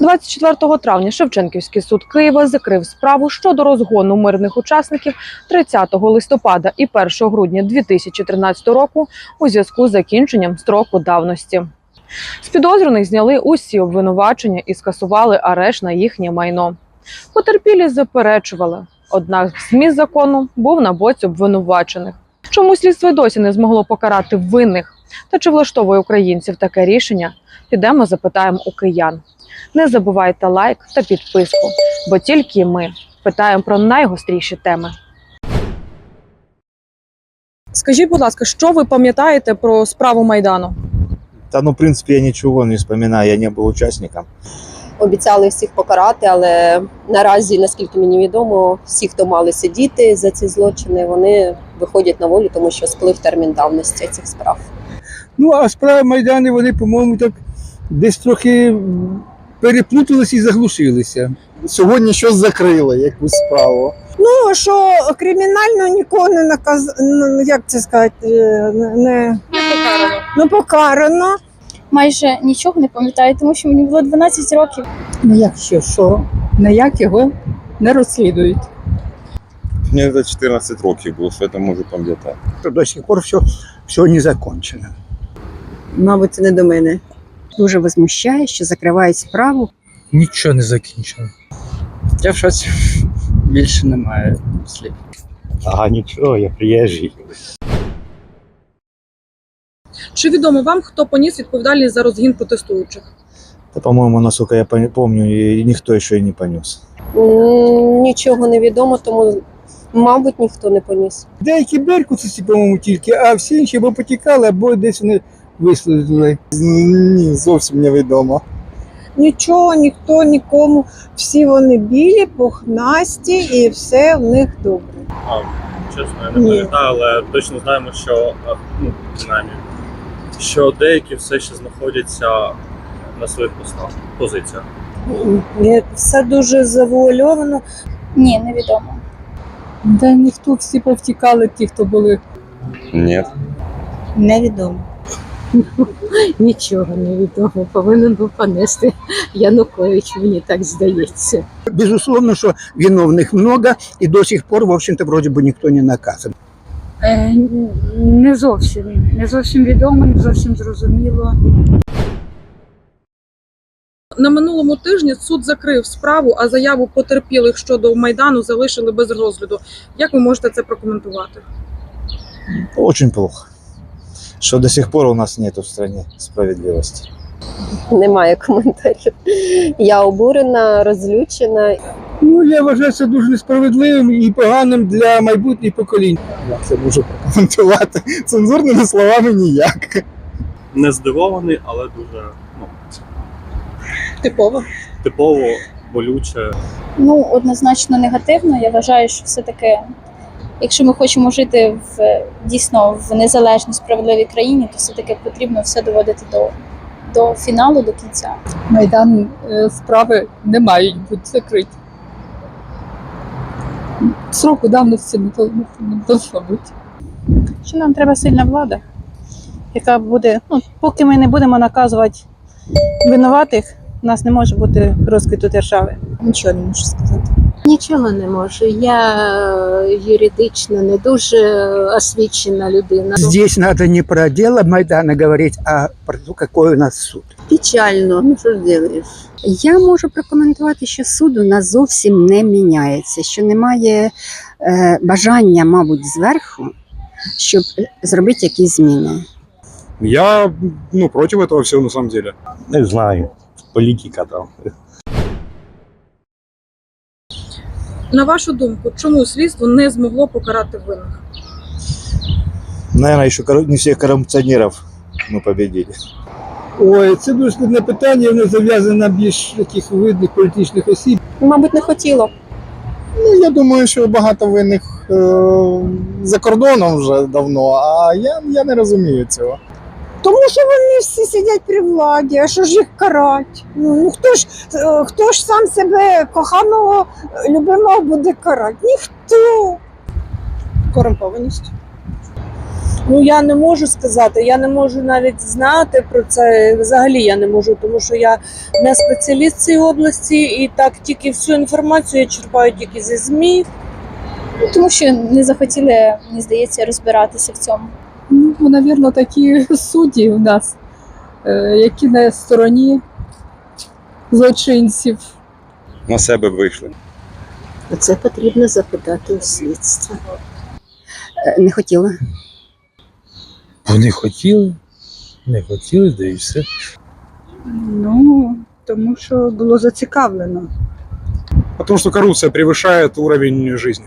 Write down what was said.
24 травня Шевченківський суд Києва закрив справу щодо розгону мирних учасників 30 листопада і 1 грудня 2013 року у зв'язку з закінченням строку давності. З підозрюваних зняли усі обвинувачення і скасували арешт на їхнє майно. Потерпілі заперечували, однак зміст закону був на боці обвинувачених. Чому слідство досі не змогло покарати винних? Та чи влаштовує українців таке рішення? Підемо запитаємо у киян. Не забувайте лайк та підписку, бо тільки ми питаємо про найгостріші теми. Скажіть, будь ласка, що ви пам'ятаєте про справу Майдану? Да, ну, в принципе, я ничего не вспоминаю, я не был участником. обіцяли всіх покарати, але наразі, наскільки мені відомо, всі, хто мали сидіти за ці злочини, вони виходять на волю, тому що сплив термін давності цих справ. Ну, а справи Майдану, вони, по-моєму, так десь трохи переплуталися і заглушилися. Сьогодні щось закрили, якусь справу. Ну, що кримінально нікого не наказ... ну, як це сказати, е, не, не покарано. майже нічого не пам'ятаю, тому що мені було 12 років. Ну якщо що, ніяк його не розслідують. Мені за 14 років було, що я можу пам'ятати. До сих пор все, все не закончено. Мабуть, це не до мене. Дуже возмущає, що закривають справу. Нічого не закінчено. Я в шоці. Більше немає слів. А ничего, я приезжий. Чи відомо вам, хто поніс відповідальність за розгін протестуючих? Да, по-моему, насколько я и никто еще и не понес. М, Нічого не відомо, тому, мабуть, ніхто не поніс. Деякі беркутці, по-моєму, тільки, а всі інші або потікали, або десь вони вислизли. Ні, зовсім невідомо. Нічого, ніхто нікому. Всі вони білі, пухнасті і все в них добре. Чесно, я не Ні. пам'ятаю, але точно знаємо, що а, ну, принаймні, що деякі все ще знаходяться на своїх постах, позиціях. Ні, Все дуже завуальовано. Ні, невідомо. Та ніхто всі повтікали, ті, хто були. Ні. Невідомо. Нічого не відомо. Повинен був понести Янукович, мені так здається. Безусловно, що виновних много, і до сих пор, в общем-то, вроде би ніхто не наказан. Е, не зовсім. Не зовсім відомо, не зовсім зрозуміло. На минулому тижні суд закрив справу, а заяву потерпілих щодо майдану залишили без розгляду. Як ви можете це прокоментувати? Очень плохо. Что до сих пор у нас нету в стране справедливости. Немає коментарів. Я обурена, розлючена. Ну, я вважаю це дуже несправедливим і поганим для майбутніх поколінь. Як це можу прокоментувати? Цензурними словами ніяк. Не здивований, але дуже ну, Типово. типово, болюче. Ну, однозначно негативно. Я вважаю, що все-таки, якщо ми хочемо жити в дійсно в незалежній справедливій країні, то все-таки потрібно все доводити до, до фіналу, до кінця. Майдан е, справи не мають бути закриті. Сроку давності не должно бути. що нам треба сильна влада, яка буде, ну, поки ми не будемо наказувати винуватих, у нас не може бути розквіту держави. Нічого не можу сказати. Нічого не можу. Я е, юридично не дуже освічена людина. Здесь надо не про дело Майдана говорить, а про то, какой у нас суд. Печально, ну що ж робиш? Я можу прокоментувати, що суд у нас зовсім не міняється, що немає е, бажання, мабуть, зверху, щоб зробити якісь зміни. Я ну, проти этого всего на самом деле. Не знаю. Политика там. На вашу думку, чому слідство не змогло покарати винних? Наверное, еще не всех коррупционеров мы победили. Ой, це дуже складне питання, воно зав'язане на більш таких видних політичних осіб. Мабуть, не хотіло. Ну, я думаю, що багато винних е, за кордоном вже давно, а я, я не розумію цього. Тому що вони всі сидять при владі, а що ж їх карать? Ну, ну хто ж е, хто ж сам себе коханого, е, любимого буде карати? Ніхто. Корумпованість. Ну я не можу сказати, я не можу навіть знати про це. Взагалі я не можу, тому що я не спеціаліст цій області, і так тільки всю інформацію я черпаю тільки зі ЗМІ. Тому що не захотіли, мені здається, розбиратися в цьому. Ну, навірно, такі судді у нас, е, які на стороні злочинців. На себе вийшли. Це потрібно запитати у слідства. Е, Не хотіла. Вони хотіли, не хотіли, да і все. Ну, тому що було зацікавлено. Потому что коррупция превышает уровень жизни.